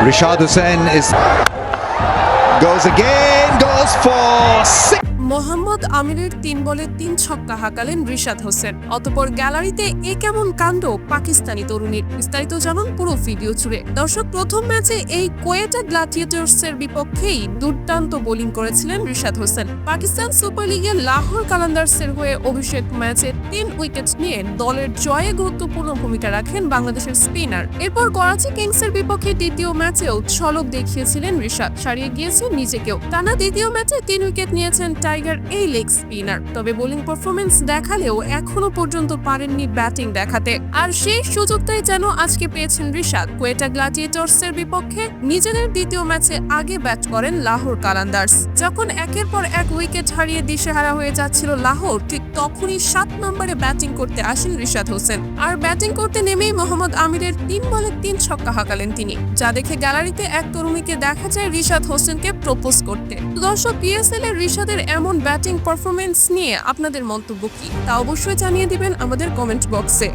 Rashad Hussain is goes again, goes for six. Mohammad আমিরের তিন বলে তিন ছক্কা হাঁকালেন রিশাদ হোসেন। অতপর গ্যালারিতে এ কেমন কাণ্ড? পাকিস্তানি তরুণীর বিস্তারিত জানুন পুরো ভিডিও জুড়ে। দর্শক, প্রথম ম্যাচে এই কোয়েটা গ্লাডিয়েটর্সের বিপক্ষেই দুর্দান্ত বোলিং করেছিলেন রিশাদ হোসেন। পাকিস্তান সুপার লিগে লাহোর কালান্দার্সের হয়ে অভিষেক ম্যাচে তিন উইকেট নিয়ে দলের জয়ে গুরুত্বপূর্ণ ভূমিকা রাখেন বাংলাদেশের স্পিনার। এরপর করাচি কিংসের বিপক্ষে দ্বিতীয় ম্যাচেও ছলক দেখিয়েছিলেন রিশাদ। সারিয়ে গিয়েছেন নিজেকেও। টানা দ্বিতীয় ম্যাচে তিন উইকেট নিয়েছেন টাইগার এই লেগ স্পিনার তবে বোলিং পারফরমেন্স দেখালেও এখনও পর্যন্ত পারেননি ব্যাটিং দেখাতে। আর সেই সুযোগটাই যেন আজকে পেয়েছেন রিশাদ। কোয়েটা গ্লাডিয়েটর্সের বিপক্ষে নিজেদের দ্বিতীয় ম্যাচে আগে ব্যাট করেন লাহোর কালান্দার্স। যখন একের পর এক উইকেট হারিয়ে দিশেহারা হয়ে যাচ্ছিল লাহোর, ঠিক তখনই সাত নম্বরে ব্যাটিং করতে আসেন রিশাদ হোসেন। আর ব্যাটিং করতে নেমেই মোহাম্মদ আমিরের তিন বলে তিন ছক্কা হাঁকালেন তিনি। যা দেখে গ্যালারিতে এক তরুণীকে দেখা যায় রিশাদ হোসেনকে প্রপোজ করতে। দর্শক পিএসএল এর রিশাদের এমন ব্যাটিং পারফরমেন্স নিয়ে আপনাদের মন্তব্য কী তা অবশ্যই জানিয়ে দিবেন আমাদের কমেন্ট বক্সে